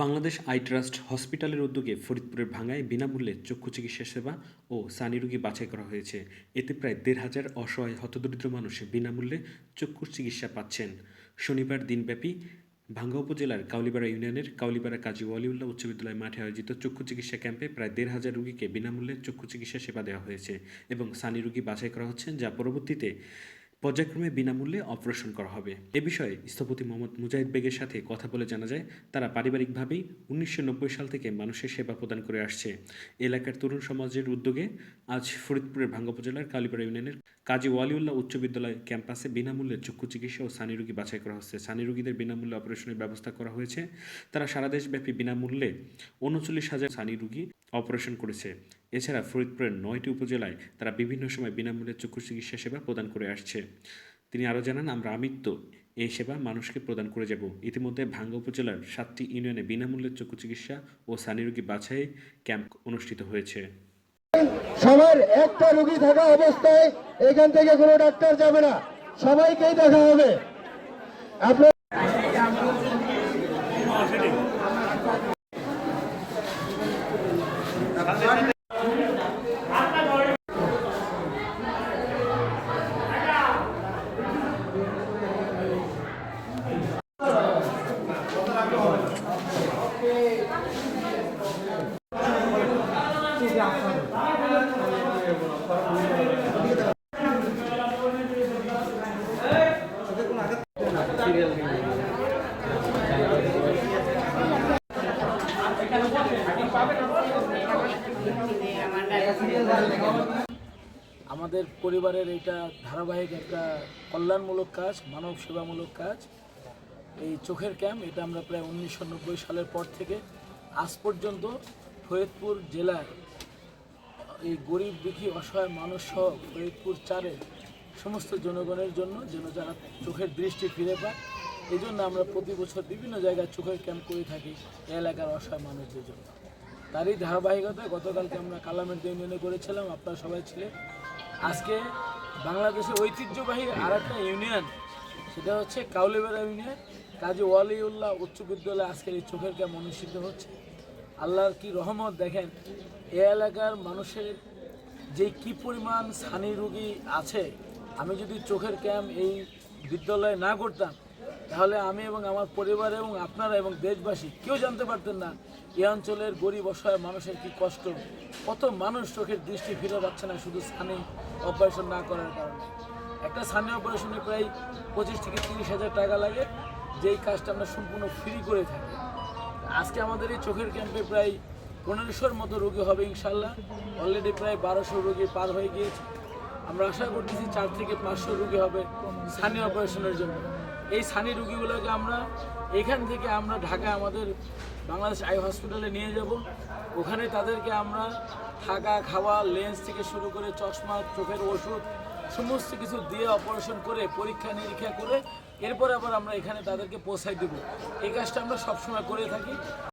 Bangladesh I trust হসপিটালের উদ্যোগে ফরিদপুরের ভাঙ্গায় বিনামূল্যে চক্ষু চিকিৎসা সেবা ও সানি রোগী বাছাই করা হয়েছে। এতে প্রায় দেড় হাজার অসহায় হতদরিদ্র মানুষ বিনামূল্যে চক্ষুর চিকিৎসা পাচ্ছেন। শনিবার দিনব্যাপী ভাঙ্গা উপজেলার কাউলিপাড়া ইউনিয়নের কাউলিপাড়া কাজী ওয়ালিউল্লাহ উচ্চ বিদ্যালয় মাঠে আয়োজিত চক্ষু চিকিৎসা ক্যাম্পে প্রায় দেড় হাজার রোগীকে বিনামূল্যে চক্ষু চিকিৎসা সেবা দেওয়া হয়েছে এবং সানি রোগী বাছাই করা হচ্ছে যা পরবর্তীতে পর্যায়ক্রমে বিনামূল্যে অপারেশন করা হবে। এ বিষয়ে স্থপতি মোহাম্মদ মুজাহিদ বেগের সাথে কথা বলে জানা যায়, তারা পারিবারিকভাবেই উনিশশো নব্বই সাল থেকে মানুষের সেবা প্রদান করে আসছে। এলাকার তরুণ সমাজের উদ্যোগে আজ ফরিদপুরের ভাঙ্গা উপজেলার কালীপাড়া ইউনিয়নের কাজী ওয়ালিউল্লাহ উচ্চ বিদ্যালয় ক্যাম্পাসে বিনামূল্যে চক্ষু চিকিৎসা ও সানি রোগী বাছাই করা হচ্ছে। সানি রোগীদের বিনামূল্যে অপারেশনের ব্যবস্থা করা হয়েছে। তারা সারা দেশব্যাপী বিনামূল্যে উনচল্লিশ হাজার সানি রোগী অপারেশন করেছে। এছাড়া ফরিদপুরের নয়টি উপজেলায় তারা বিভিন্ন সময় বিনামূল্যে চক্ষু চিকিৎসা সেবা প্রদান করে আসছে। তিনি আরও জানান, আমরা আমিত্ব এই সেবা মানুষকে প্রদান করে যাব। ইতিমধ্যে ভাঙ্গা উপজেলার সাতটি ইউনিয়নে বিনামূল্যে চক্ষু চিকিৎসা ও সানি রোগী বাছাই ক্যাম্প অনুষ্ঠিত হয়েছে। সবার একটা রোগী থাকা অবস্থায় এখান থেকে কোনো ডাক্তার যাবে না। সবাইকেই দেখা হবে। আপনার আমাদের পরিবারের এটা ধারাবাহিক একটা কল্যাণমূলক কাজ, মানব সেবামূলক কাজ। এই চোখের ক্যাম্প, এটা আমরা প্রায় উনিশশো নব্বই সালের পর থেকে আজ পর্যন্ত ফরিদপুর জেলার এই গরিব, দুঃখী, অসহায় মানুষ সহ ফরিদপুর চারের সমস্ত জনগণের জন্য যেন যারা চোখের দৃষ্টি ফিরে পায় এই জন্য আমরা প্রতি বছর বিভিন্ন জায়গায় চোখের ক্যাম্প করে থাকি এলাকার অসহায় মানুষদের জন্য। তারই ধারাবাহিকতায় গতকালকে আমরা কালামের ইউনিয়নে করেছিলাম, আপনারা সবাই ছিলেন। আজকে বাংলাদেশের ঐতিহ্যবাহী আর একটা ইউনিয়ন, সেটা হচ্ছে কাউলিবেড়া ইউনিয়ন। কাজী ওয়ালিউল্লাহ উচ্চ বিদ্যালয়ে আজকের এই চোখের ক্যাম্প অনুষ্ঠিত হচ্ছে। আল্লাহর কি রহমত দেখেন, এ এলাকার মানুষের যে কি পরিমাণ সানি রুগী আছে, আমি যদি চোখের ক্যাম্প এই বিদ্যালয়ে না করতাম, তাহলে আমি এবং আমার পরিবার এবং আপনারা এবং দেশবাসী কেউ জানতে পারতেন না এই অঞ্চলের গরিব অসহায় মানুষের কি কষ্ট। কত মানুষ চোখের দৃষ্টি ফিরে পাচ্ছে না শুধু স্থানে অপারেশন না করার কারণে। একটা স্থানে অপারেশনে প্রায় পঁচিশ থেকে তিরিশ হাজার টাকা লাগে, যেই কাজটা আমরা সম্পূর্ণ ফ্রি করে থাকি। আজকে আমাদের এই চোখের ক্যাম্পে প্রায় পনেরোশোর মতো রোগী হবে ইনশাল্লাহ। অলরেডি প্রায় বারোশো রোগী পার হয়ে গিয়েছে। আমরা আশা করতেছি চার থেকে পাঁচশো রুগী হবে স্থানীয় অপারেশনের জন্য। এই স্থানী রুগীগুলোকে আমরা এখান থেকে আমরা ঢাকা আমাদের বাংলাদেশ আই হসপিটালে নিয়ে যাব। ওখানে তাদেরকে আমরা থাকা, খাওয়া, লেন্স থেকে শুরু করে চশমা, চোখের ওষুধ সমস্ত কিছু দিয়ে অপারেশন করে, পরীক্ষা, নিরীক্ষা করে, এরপর আবার আমরা এখানে তাদেরকে পৌঁছাই দেবো। এই কাজটা আমরা সবসময় করে থাকি।